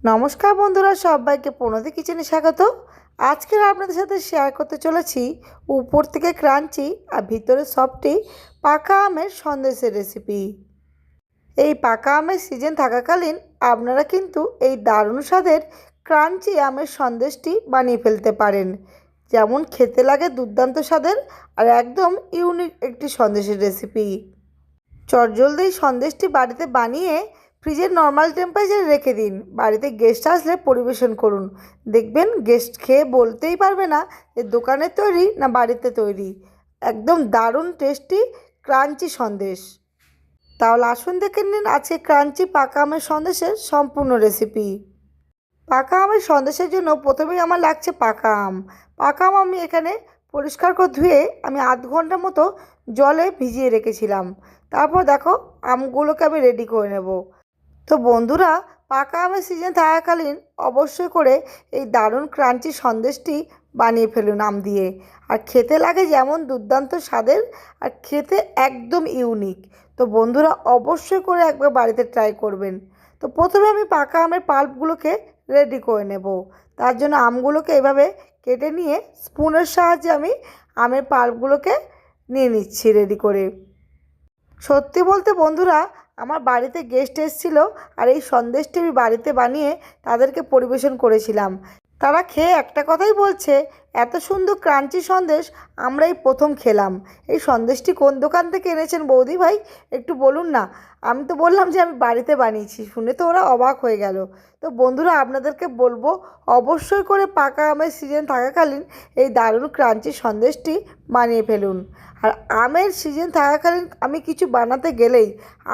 নমস্কার বন্ধুরা, সবাইকে প্রণতি কিচেনে স্বাগত। আজকের আপনাদের সাথে শেয়ার করতে চলেছি উপর থেকে ক্রাঞ্চি আর ভিতরে সফটি পাকা আমের সন্দেশের রেসিপি এই পাকা আমের সিজন থাকাকালীন আপনারা কিন্তু এই দারুণ স্বাদের ক্রাঞ্চি আমের সন্দেশটি বানিয়ে ফেলতে পারেন। যেমন খেতে লাগে দুর্দান্ত স্বাদের আর একদম ইউনিক একটি সন্দেশের রেসিপি চটজলদি সন্দেশটি বাড়িতে বানিয়ে ফ্রিজের নর্মাল টেম্পারেচারে রেখে দিন। বাড়িতে গেস্ট আসলে পরিবেশন করুন। দেখবেন গেস্ট খেয়ে বলতেই পারবে না যে দোকানে তৈরি না বাড়িতে তৈরি। একদম দারুণ টেস্টি ক্রাঞ্চি সন্দেশ। তাহলে আসুন দেখে নিন আজকে ক্রাঞ্চি পাকা আমের সন্দেশের সম্পূর্ণ রেসিপি পাকা আমের সন্দেশের জন্য প্রথমেই আমার লাগছে পাকা আম। পাকা আম আমি এখানে পরিষ্কার করে ধুয়ে আমি আধ ঘণ্টা মতো জলে ভিজিয়ে রেখেছিলাম। তারপর দেখো আমগুলোকে আমি রেডি করে নেব। তো বন্ধুরা, পাকা আমের সিজন থাকাকালীন অবশ্যই করে এই দারুণ ক্রাঞ্চি সন্দেশটি বানিয়ে ফেলুন আম দিয়ে। আর খেতে লাগে যেমন দুর্দান্ত স্বাদের, আর খেতে একদম ইউনিক তো বন্ধুরা, অবশ্যই করে একবার বাড়িতে ট্রাই করবেন। তো প্রথমে আমি পাকা আমের পাল্পগুলোকে রেডি করে নেব। তার জন্য আমগুলোকে এভাবে কেটে নিয়ে স্পুনের সাহায্যে আমি আমের পাল্পগুলোকে নিয়ে নিচ্ছি রেডি করে। সত্যি বলতে বন্ধুরা আমার বাড়িতে গেস্ট এসেছিল আর এই সন্দেশটি আমি বাড়িতে বানিয়ে তাদেরকে পরিবেশন করেছিলাম। তারা খেয়ে একটা কথাই বলছে, এত সুন্দর ক্রাঞ্চি সন্দেশ আমরা এই প্রথম খেলাম। এই সন্দেশটি কোন দোকান থেকে এনেছেন বৌদি ভাই? একটু বলুন না। আমি তো বললাম যে আমি বাড়িতে বানিয়েছি, শুনে তো ওরা অবাক হয়ে গেল। তো বন্ধুরা, আপনাদেরকে বলব, অবশ্যই করে পাকা আমের সিজন থাকাকালীন এই দারুণ ক্রাঞ্চি সন্দেশটি বানিয়ে ফেলুন। আর আমের সিজন থাকাকালীন আমি কিছু বানাতে গেলেই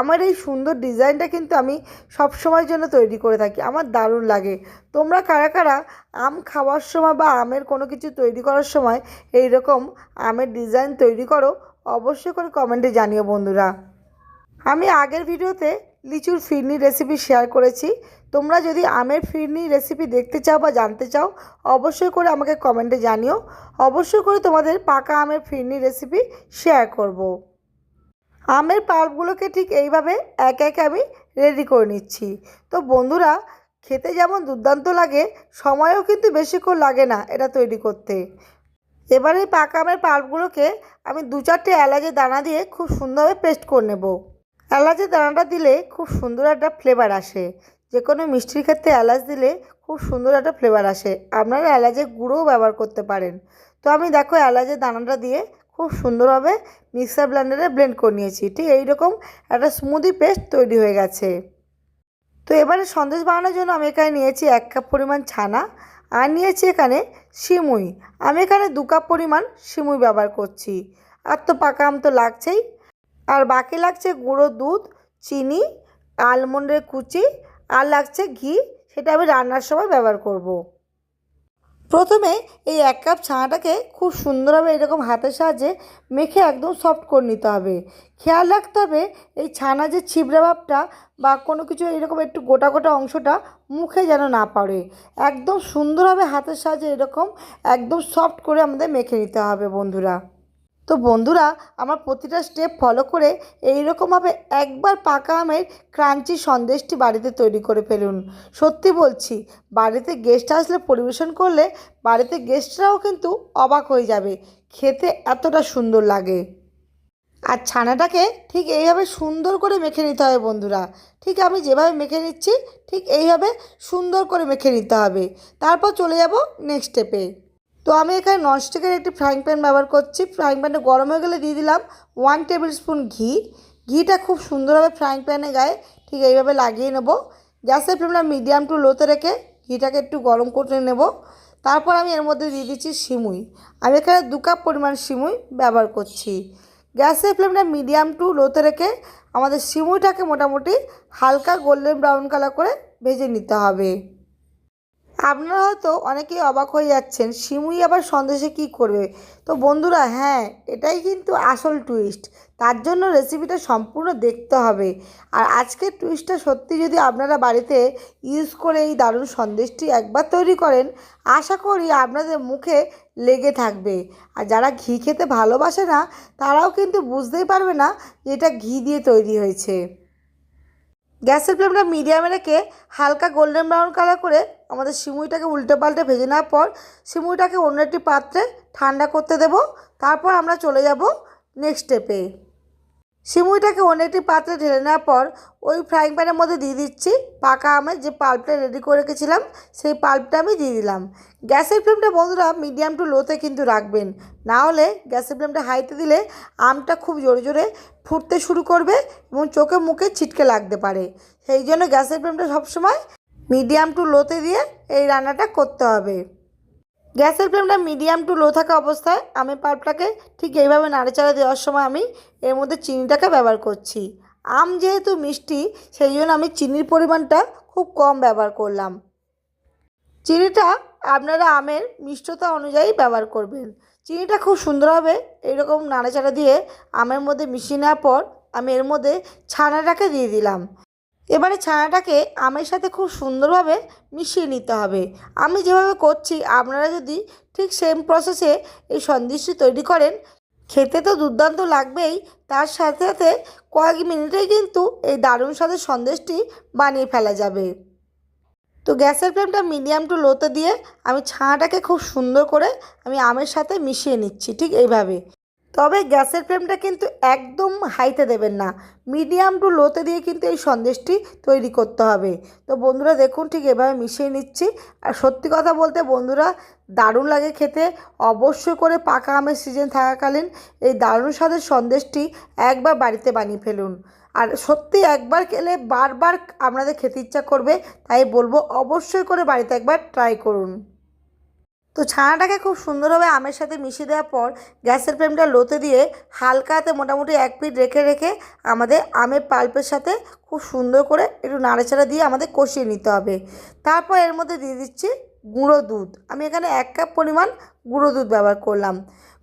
আমার এই সুন্দর ডিজাইনটা কিন্তু আমি সব সময়ের জন্য তৈরি করে থাকি। আমার দারুণ লাগে। তোমরা কারা কারা আম খাওয়ার সময় বা আমের কোনো কিছু তৈরি করার সময় এই রকম আমের ডিজাইন তৈরি করো, অবশ্যই করে কমেন্টে জানিও বন্ধুরা। আমি আগের ভিডিওতে লিচুর ফিরনি রেসিপি শেয়ার করেছি। তোমরা যদি আমের ফিরনি রেসিপি দেখতে চাও বা জানতে চাও, অবশ্যই করে আমাকে কমেন্টে জানিও। অবশ্যই করে তোমাদের পাকা আমের ফিরনি রেসিপি শেয়ার করব। আমের পাল্পগুলোকে ঠিক এইভাবে এক এক আমি রেডি করে নিচ্ছি। তো বন্ধুরা, খেতে যেমন দুর্দান্ত লাগে, সময়ও কিন্তু বেশিক্ষণ লাগে না এটা তৈরি করতে। এবার এই পাকা আমের পাল্পগুলোকে আমি দু চারটে এলাচের দানা দিয়ে খুব সুন্দরভাবে পেস্ট করে নেব। এলাচের দানাটা দিলে খুব সুন্দর একটা ফ্লেভার আসে। যে কোনো মিষ্টির ক্ষেত্রে এলাচ দিলে খুব সুন্দর একটা ফ্লেভার আসে। আপনারা এলাচের গুঁড়োও ব্যবহার করতে পারেন। তো আমি দেখো এলাচের দানাটা দিয়ে খুব সুন্দরভাবে মিক্সার ব্লেন্ডারে ব্লেন্ড করে নিয়েছি। ঠিক এইরকম একটা স্মুদি পেস্ট তৈরি হয়ে গেছে। তো এবারে সন্দেশ বানানোর জন্য আমি এখানে নিয়েছি এক কাপ পরিমাণ ছানা আর নিয়েছি এখানে সিমুই। আমি এখানে দু কাপ পরিমাণ সিমুই ব্যবহার করছি। আর তো পাকা আম তো লাগছেই। আর বাকি লাগছে গুঁড়ো দুধ, চিনি আলমন্ডের কুচি, আর লাগছে ঘি, সেটা আমি রান্নার সময় ব্যবহার করব। প্রথমে এই এক কাপ ছানাটাকে খুব সুন্দরভাবে এরকম হাতের সাহায্যে মেখে একদম সফট করে নিতে হবে। খেয়াল রাখতে হবে এই ছানা যে ছিবড়ে ভাবটা বা কোনো কিছু এরকম একটু গোটা গোটা অংশটা মুখে যেন না পড়ে। একদম সুন্দরভাবে হাতের সাহায্যে এরকম একদম সফট করে আমাদের মেখে নিতে হবে বন্ধুরা। তো বন্ধুরা, আমার প্রতিটা স্টেপ ফলো করে এই রকমভাবে একবার পাকা আমের ক্রাঞ্চি সন্দেশটি বাড়িতে তৈরি করে ফেলুন। সত্যি বলছি, বাড়িতে গেস্ট আসলে পরিবেশন করলে বাড়িতে গেস্টরাও কিন্তু অবাক হয়ে যাবে, খেতে এতটা সুন্দর লাগে। আর ছানাটাকে ঠিক এইভাবে সুন্দর করে মেখে নিতে হবে বন্ধুরা। ঠিক আমি যেভাবে মেখে নিচ্ছি, ঠিক এইভাবে সুন্দর করে মেখে নিতে হবে। তারপর চলে যাব নেক্সট স্টেপে তো আমি এখানে ননস্টিকের একটি ফ্রাইং প্যান ব্যবহার করছি। ফ্রাইং প্যানটা গরম হয়ে গেলে দিয়ে দিলাম ওয়ান টেবিল স্পুন ঘি। ঘিটা খুব সুন্দরভাবে ফ্রাইং প্যানে গায়ে ঠিক এইভাবে লাগিয়ে নেব। গ্যাসের ফ্লেমটা মিডিয়াম টু লোতে রেখে ঘিটাকে একটু গরম করে নেব। তারপর আমি এর মধ্যে দিয়ে দিচ্ছি সিমুই। আমি এখানে দু কাপ পরিমাণ সিমুই ব্যবহার করছি। গ্যাসের ফ্লেমটা মিডিয়াম টু লোতে রেখে আমাদের সিমুইটাকে মোটামুটি হালকা গোল্ডেন ব্রাউন কালার করে ভেজে নিতে হবে। আপনারা হয়তো অনেকেই অবাক হয়ে যাচ্ছেন সিমুই আবার সন্দেশে কি করবে? তো বন্ধুরা হ্যাঁ এটাই কিন্তু আসল টুইস্ট তার জন্য রেসিপিটা সম্পূর্ণ দেখতে হবে। আর আজকের টুইস্টটা সত্যি যদি আপনারা বাড়িতে ইউজ করে এই দারুণ সন্দেশটি একবার তৈরি করেন, আশা করি আপনাদের মুখে লেগে থাকবে। আর যারা ঘি খেতে ভালোবাসে না, তারাও কিন্তু বুঝতেই পারবে না যে এটা ঘি দিয়ে তৈরি হয়েছে। গ্যাসের ফ্লেমটা মিডিয়ামে রেখে হালকা গোল্ডেন ব্রাউন কালার করে আমাদের সিমুইটাকে উল্টে পাল্টে ভেজে নেওয়ার পর সিমুইটাকে অন্য একটি পাত্রে ঠান্ডা করতে দেব। তারপর আমরা চলে যাব নেক্সট স্টেপে সিমুইটাকে অন্য একটি পাত্রে ঢেলে নেওয়ার পর ওই ফ্রাইং প্যানের মধ্যে দিয়ে দিচ্ছি পাকা আমের যে পাল্পটা রেডি করে রেখেছিলাম, সেই পাল্পটা আমি দিয়ে দিলাম। গ্যাসের ফ্লেমটা বন্ধুরা মিডিয়াম টু লোতে কিন্তু রাখবেন। না হলে গ্যাসের ফ্লেমটা হাইতে দিলে আমটা খুব জোরে জোরে ফুটতে শুরু করবে এবং চোখে মুখে ছিটকে লাগতে পারে। সেই জন্য গ্যাসের ফ্লেমটা সবসময় মিডিয়াম টু লোতে দিয়ে এই রান্নাটা করতে হবে। গ্যাসের ফ্লেমটা মিডিয়াম টু লো থাকা অবস্থায় আমি পাল্পটাকে ঠিক এইভাবে নাড়াচাড়া দেওয়ার সময় আমি এর মধ্যে চিনিটাকে ব্যবহার করছি। আম যেহেতু মিষ্টি, সেই জন্য আমি চিনির পরিমাণটা খুব কম ব্যবহার করলাম। চিনিটা আপনারা আমের মিষ্টতা অনুযায়ী ব্যবহার করবেন। চিনিটা খুব সুন্দরভাবে এইরকম নাড়াচাড়া দিয়ে আমের মধ্যে মিশিয়ে নেওয়ার পর আমি এর মধ্যে ছানাটাকে দিয়ে দিলাম। এবারে ছানাটাকে আমের সাথে খুব সুন্দরভাবে মিশিয়ে নিতে হবে। আমি যেভাবে করছি, আপনারা যদি ঠিক সেম প্রসেসে এই সন্দেশটি তৈরি করেন, খেতে তো দুর্দান্ত লাগবেই। তার সাথে সাথে কয়েক মিনিটেই কিন্তু এই দারুণ স্বাদের সন্দেশটি বানিয়ে ফেলা যাবে। তো গ্যাসের ফ্লেমটা মিডিয়াম টু লোতে দিয়ে আমি ছানাটাকে খুব সুন্দর করে আমি আমের সাথে মিশিয়ে নিচ্ছি ঠিক এইভাবে। তবে গ্যাসের ফ্লেমটা কিন্তু একদম হাইতে দেবেন না। মিডিয়াম টু লোতে দিয়ে কিন্তু এই সন্দেশটি তৈরি করতে হবে। তো বন্ধুরা দেখুন ঠিক এভাবে মিশিয়ে নিচ্ছি। আর সত্যি কথা বলতে বন্ধুরা, দারুণ লাগে খেতে। অবশ্যই করে পাকা আমের সিজন থাকাকালীন এই দারুণ স্বাদের সন্দেশটি একবার বাড়িতে বানিয়ে ফেলুন। আর সত্যি একবার খেলে বারবার আপনাদের খেতে ইচ্ছা করবে, তাই বলব অবশ্যই করে বাড়িতে একবার ট্রাই করুন। তো ছানাটাকে খুব সুন্দরভাবে আমের সাথে মিশিয়ে দেওয়ার পর গ্যাসের ফ্লেমটা লোতে দিয়ে হালকা হাতে মোটামুটি এক পিঠ রেখে রেখে আমাদের আমের পাল্পের সাথে খুব সুন্দর করে একটু নাড়াচাড়া দিয়ে আমাদের কষিয়ে নিতে হবে। তারপর এর মধ্যে দিয়ে দিচ্ছি গুঁড়ো দুধ। আমি এখানে এক কাপ পরিমাণ গুঁড়ো দুধ ব্যবহার করলাম।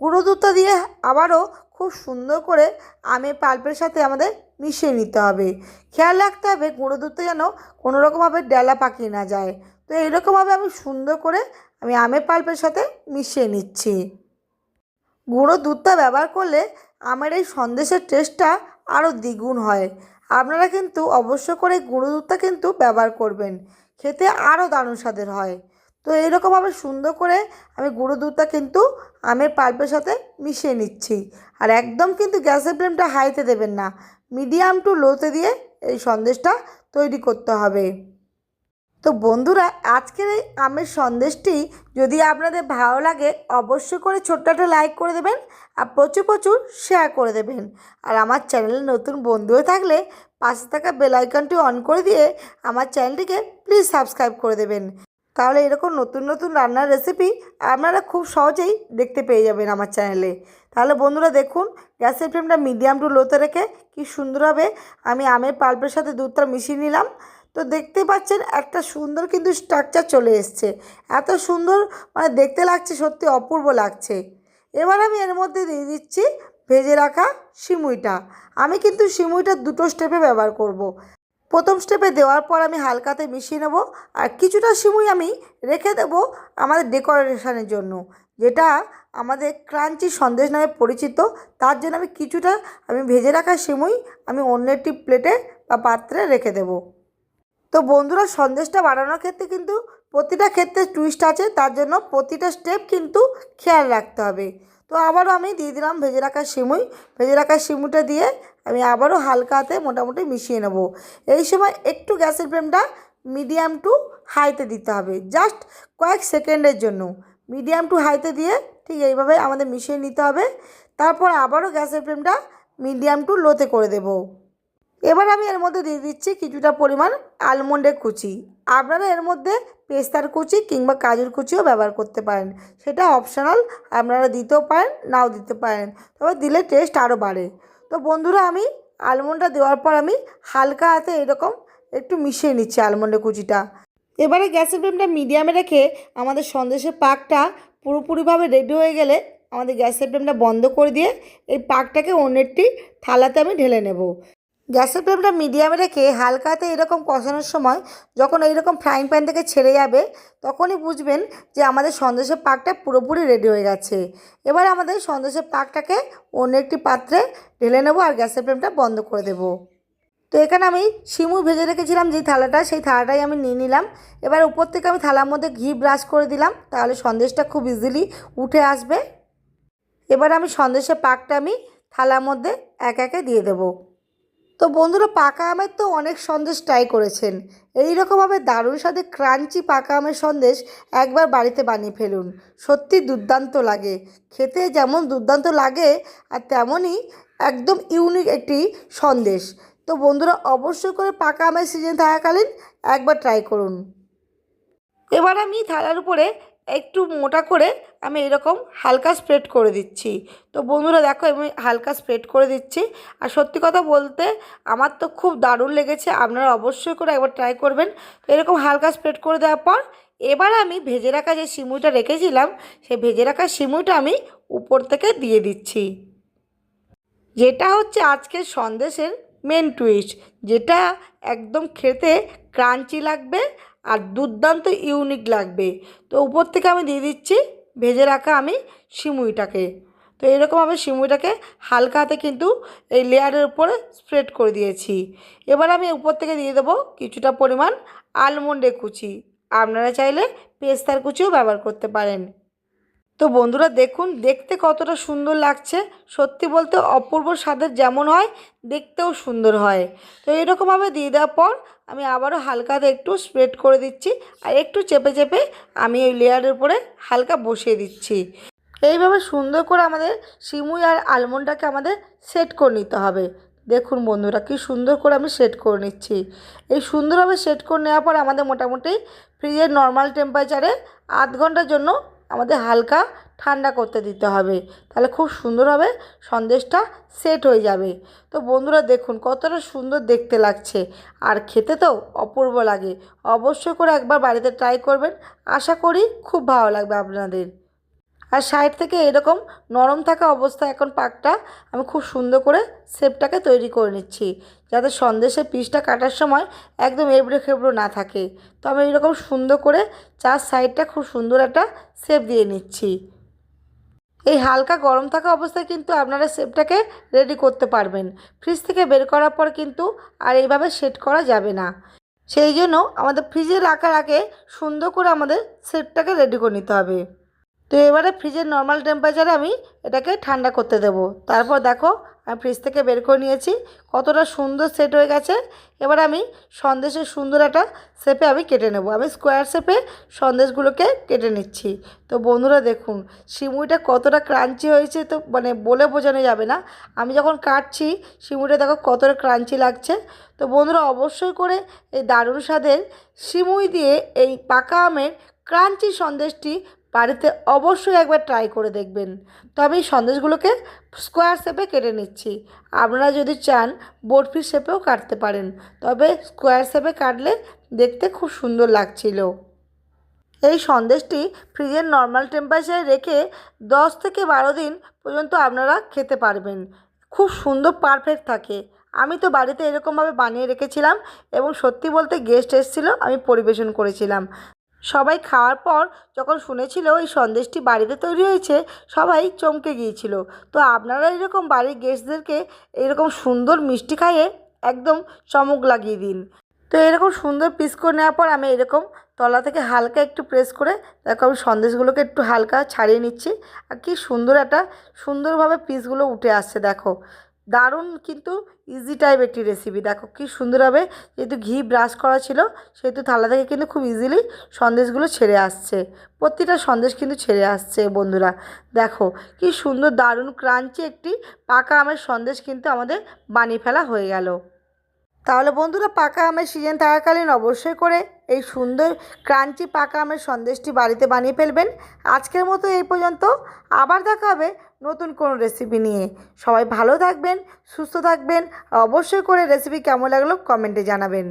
গুঁড়ো দুধটা দিয়ে আবারও খুব সুন্দর করে আমের পাল্পের সাথে আমাদের মিশিয়ে নিতে হবে। খেয়াল রাখতে হবে গুঁড়ো দুধটা যেন কোনো রকমভাবে ডেলা পাকিয়ে না যায়। তো এইরকমভাবে আমি সুন্দর করে আমি আমের পাল্পের সাথে মিশিয়ে নিচ্ছি। গুঁড়ো দুধটা ব্যবহার করলে আমের এই সন্দেশের টেস্টটা আরও দ্বিগুণ হয়। আপনারা কিন্তু অবশ্য করে গুঁড়ো দুধটা কিন্তু ব্যবহার করবেন। খেতে আরও দারুণ স্বাদের হয়। তো এইরকমভাবে সুন্দর করে আমি গুঁড়ো দুধটা কিন্তু আমের পাল্পের সাথে মিশিয়ে নিচ্ছি। আর একদম কিন্তু গ্যাসের ফ্লেমটা হাইতে দেবেন না। মিডিয়াম টু লোতে দিয়ে এই সন্দেশটা তৈরি করতে হবে। তো বন্ধুরা, আজকের এই আমের সন্দেশটি যদি আপনাদের ভালো লাগে, অবশ্যই করে ছোট্ট একটা লাইক করে দেবেন আর প্রচুর প্রচুর শেয়ার করে দেবেন। আর আমার চ্যানেলে নতুন বন্ধু থাকলে পাশে থাকা বেল আইকনটি অন করে দিয়ে আমার চ্যানেলটিকে প্লিজ সাবস্ক্রাইব করে দেবেন। তাহলে এরকম নতুন নতুন রান্নার রেসিপি আপনারা খুব সহজেই দেখতে পেয়ে যাবেন আমার চ্যানেলে। তাহলে বন্ধুরা দেখুন গ্যাসের ফ্লেমটা মিডিয়াম টু লোতে রেখে কি সুন্দরভাবে আমি আমের পাল্পের সাথে দুধটা মিশিয়ে নিলাম। তো দেখতে পাচ্ছেন একটা সুন্দর কিন্তু স্ট্রাকচার চলে এসছে। এত সুন্দর মানে দেখতে লাগছে, সত্যি অপূর্ব লাগছে। এবার আমি এর মধ্যে দিয়ে দিচ্ছি ভেজে রাখা সিমুইটা। আমি কিন্তু সিমুইটা দুটো স্টেপে ব্যবহার করব। প্রথম স্টেপে দেওয়ার পর আমি হালকাতে মিশিয়ে নেব। আর কিছুটা সিমুই আমি রেখে দেব আমাদের ডেকোরেশনের জন্য। যেটা আমাদের ক্রাঞ্চি সন্দেশ নামে পরিচিত। তার জন্য আমি কিছুটা আমি ভেজে রাখা সিমুই আমি অন্য একটি প্লেটে বা পাত্রে রেখে দেবো। তো বন্ধুরা, সন্দেশটা বানানোর ক্ষেত্রে কিন্তু প্রতিটা ক্ষেত্রে টুইস্ট আছে, তার জন্য প্রতিটা স্টেপ কিন্তু খেয়াল রাখতে হবে। তো আবারও আমি দিয়ে দিলাম ভেজে রাখা সিমুই। ভেজে রাখা সিমুটা দিয়ে আমি আবারও হালকা হাতে মোটামুটি মিশিয়ে নেব। এই সময় একটু গ্যাসের ফ্লেমটা মিডিয়াম টু হাইতে দিতে হবে, জাস্ট কয়েক সেকেন্ডের জন্য। মিডিয়াম টু হাইতে দিয়ে ঠিক এইভাবে আমাদের মিশিয়ে নিতে হবে। তারপর আবারও গ্যাসের ফ্লেমটা মিডিয়াম টু লোতে করে দেবো। এবার আমি এর মধ্যে দিয়ে দিচ্ছি কিছুটা পরিমাণ আলমন্ডের কুচি। আপনারা এর মধ্যে পেস্তার কুচি কিংবা কাজুর কুচিও ব্যবহার করতে পারেন। সেটা অপশনাল আপনারা দিতেও পারেন, নাও দিতে পারেন। তবে দিলে টেস্ট আরও বাড়ে। তো বন্ধুরা, আমি আলমন্ডটা দেওয়ার পর আমি হালকা হাতে এরকম একটু মিশিয়ে নিচ্ছি আলমন্ডের কুচিটা। এবারে গ্যাসের ফ্লেমটা মিডিয়ামে রেখে আমাদের সন্দেশের পাকটা পুরোপুরিভাবে রেডি হয়ে গেলে আমাদের গ্যাসের ফ্লেমটা বন্ধ করে দিয়ে এই পাকটাকে অন্য একটি থালাতে আমি ঢেলে নেব। গ্যাসের ফ্লেমটা মিডিয়ামে রেখে হালকাতে এরকম কষানোর সময় যখন এইরকম ফ্রাইং প্যান থেকে ছেড়ে যাবে, তখনই বুঝবেন যে আমাদের সন্দেশের পাকটা পুরোপুরি রেডি হয়ে গেছে। এবার আমাদের সন্দেশের পাকটাকে অন্য একটি পাত্রে ঢেলে নেব আর গ্যাসের ফ্লেমটা বন্ধ করে দেবো। তো এখানে আমি শিমুই ভেজে রেখেছিলাম যে থালাটা, সেই থালাটাই আমি নিয়ে নিলাম। এবার উপর থেকে আমি থালার মধ্যে ঘি ব্রাশ করে দিলাম, তাহলে সন্দেশটা খুব ইজিলি উঠে আসবে। এবার আমি সন্দেশের পাকটা আমি থালার মধ্যে এক একে দিয়ে দেবো। তো বন্ধুরা, পাকা আমের তো অনেক সন্দেশ ট্রাই করেছেন। এই রকমভাবে দারুণ স্বাদে ক্রাঞ্চি পাকা আমের সন্দেশ একবার বাড়িতে বানিয়ে ফেলুন। সত্যি দুর্দান্ত লাগে। খেতে যেমন দুর্দান্ত লাগে, আর তেমনই একদম ইউনিক একটি সন্দেশ। তো বন্ধুরা অবশ্যই করে পাকা আমের সিজন থাকাকালীন একবার ট্রাই করুন। এবার আমি থালার উপরে একটু মোটা করে আমি এরকম হালকা স্প্রেড করে দিচ্ছি। তো বন্ধুরা দেখো আমি হালকা স্প্রেড করে দিচ্ছি। আর সত্যি কথা বলতে আমার তো খুব দারুণ লেগেছে, আপনারা অবশ্যই করে একবার ট্রাই করবেন। তো এরকম হালকা স্প্রেড করে দেওয়ার পর এবার আমি ভেজে রাখা যে সিমুইটা রেখেছিলাম, সেই ভেজে রাখা সিমুইটা আমি উপর থেকে দিয়ে দিচ্ছি। যেটা হচ্ছে আজকের সন্দেশের মেন টুইস্ট যেটা একদম খেতে ক্রাঞ্চি লাগবে আর দুর্দান্ত ইউনিক লাগবে। তো উপর থেকে আমি দিয়ে দিচ্ছি, ভেজে রাখা আমি সিমুইটাকে। তো এরকম আমি সিমুইটাকে হালকা হাতে কিন্তু এই লেয়ারের উপরে স্প্রেড করে দিয়েছি। এবার আমি উপর থেকে দিয়ে দেবো কিছুটা পরিমাণ আলমন্ডের কুচি। আপনারা চাইলে পেস্তার কুচিও ব্যবহার করতে পারেন। তো বন্ধুরা দেখুন, দেখতে কতটা সুন্দর লাগছে। সত্যি বলতে অপূর্ব স্বাদের যেমন হয়, দেখতেও সুন্দর হয়। তো এরকমভাবে দিয়ে দেওয়ার পর আমি আবারও হালকাতে একটু স্প্রেড করে দিচ্ছি আর একটু চেপে চেপে আমি ওই লেয়ারের উপরে হালকা বসিয়ে দিচ্ছি। এইভাবে সুন্দর করে আমাদের সিমুই আর আলমন্ডটাকে আমাদের সেট করে নিতে হবে। দেখুন বন্ধুরা কি সুন্দর করে আমি সেট করে নিচ্ছি। এই সুন্দরভাবে সেট করে নেওয়ার পর আমাদের মোটামুটি ফ্রিজের নর্মাল টেম্পারেচারে আধ ঘণ্টার জন্য আমাদের হালকা ঠান্ডা করতে দিতে হবে। তাহলে খুব সুন্দরভাবে সন্দেশটা সেট হয়ে যাবে। তো বন্ধুরা দেখুন, কতটা সুন্দর দেখতে লাগছে। আর খেতে তো অপূর্ব লাগে। অবশ্যই করে একবার বাড়িতে ট্রাই করবেন। আশা করি খুব ভালো লাগবে আপনাদের। আর সাইড থেকে এরকম নরম থাকা অবস্থায় এখন পাকটা আমি খুব সুন্দর করে শেপটাকে তৈরি করে নিচ্ছি, যাতে সন্দেশের পিসটা কাটার সময় একদম এবড়ো খেবড়ো না থাকে। তো আমি এরকম সুন্দর করে চার সাইডটা খুব সুন্দর একটা শেপ দিয়ে নিচ্ছি। এই হালকা গরম থাকা অবস্থায় কিন্তু আপনারা শেপটাকে রেডি করতে পারবেন। ফ্রিজ থেকে বের করার পর কিন্তু আর এইভাবে সেট করা যাবে না। সেই জন্য আমাদের ফ্রিজে রাখার আগে সুন্দর করে আমাদের সেটটাকে রেডি করে নিতে হবে। তো এবারে ফ্রিজের নর্মাল টেম্পারেচারে আমি এটাকে ঠান্ডা করতে দেবো। তারপর দেখো, আমি ফ্রিজ থেকে বের করে নিয়েছি। কতটা সুন্দর সেট হয়ে গেছে। এবার আমি সন্দেশের সুন্দর একটা শেপে আমি কেটে নেব। আমি স্কোয়ার শেপে সন্দেশগুলোকে কেটে নিচ্ছি। তো বন্ধুরা দেখুন, সিমুইটা কতটা ক্রাঞ্চি হয়েছে তো মানে বলে বোঝানো যাবে না। আমি যখন কাটছি, সিমুইটা দেখো কতটা ক্রাঞ্চি লাগছে। তো বন্ধুরা অবশ্যই করে এই দারুণ স্বাদের সিমুই দিয়ে এই পাকা আমের ক্রাঞ্চি সন্দেশটি বাড়িতে অবশ্যই একবার ট্রাই করে দেখবেন। তো আমি সন্দেশগুলোকে স্কোয়ার শেপে কেটে নিচ্ছি। আপনারা যদি চান বরফি শেপেও কাটতে পারেন। তবে স্কোয়ার শেপে কাটলে দেখতে খুব সুন্দর লাগছিল। এই সন্দেশটি ফ্রিজের নর্মাল টেম্পারেচারে রেখে দশ থেকে বারো দিন পর্যন্ত আপনারা খেতে পারবেন। খুব সুন্দর পারফেক্ট থাকে। আমি তো বাড়িতে এরকমভাবে বানিয়ে রেখেছিলাম এবং সত্যি বলতে গেস্ট এসেছিল, আমি পরিবেশন করেছিলাম। সবাই খাওয়ার পর যখন শুনেছিল এই সন্দেশটি বাড়িতে তৈরি হয়েছে, সবাই চমকে গিয়েছিল। তো আপনারা এরকম বাড়ির গেস্টদেরকে এরকম সুন্দর মিষ্টি খাইয়ে একদম চমক লাগিয়ে দিন। তো এরকম সুন্দর পিস করে নেওয়ার পর আমি এরকম তলা থেকে হালকা একটু প্রেস করে, দেখো আমি সন্দেশগুলোকে একটু হালকা ছাড়িয়ে নিচ্ছি। আর কি সুন্দর একটা সুন্দরভাবে পিসগুলো উঠে আসছে, দেখো। দারুণ কিন্তু ইজি টাইপ একটি রেসিপি দেখো কি সুন্দরভাবে যেহেতু ঘি ব্রাশ করা ছিল, সেহেতু থালা থেকে কিন্তু খুব ইজিলি সন্দেশগুলো ছেড়ে আসছে। প্রতিটা সন্দেশ কিন্তু ছেড়ে আসছে বন্ধুরা। দেখো কি সুন্দর দারুণ ক্রাঞ্চি একটি পাকা আমের সন্দেশ কিন্তু আমাদের বানিয়ে ফেলা হয়ে গেল। তাহলে বন্ধুরা পাকা আমের সিজন থাকাকালীন অবশ্যই করে এই সুন্দর ক্রাঞ্চি পাকা আমের সন্দেশটি বাড়িতে বানিয়ে ফেলবেন। আজকের মতো এই পর্যন্ত। আবার দেখা হবে নতুন কোন রেসিপি নিয়ে। সবাই ভালো থাকবেন, সুস্থ থাকবেন অবশ্যই করে রেসিপি কেমন লাগল কমেন্টে জানাবেন।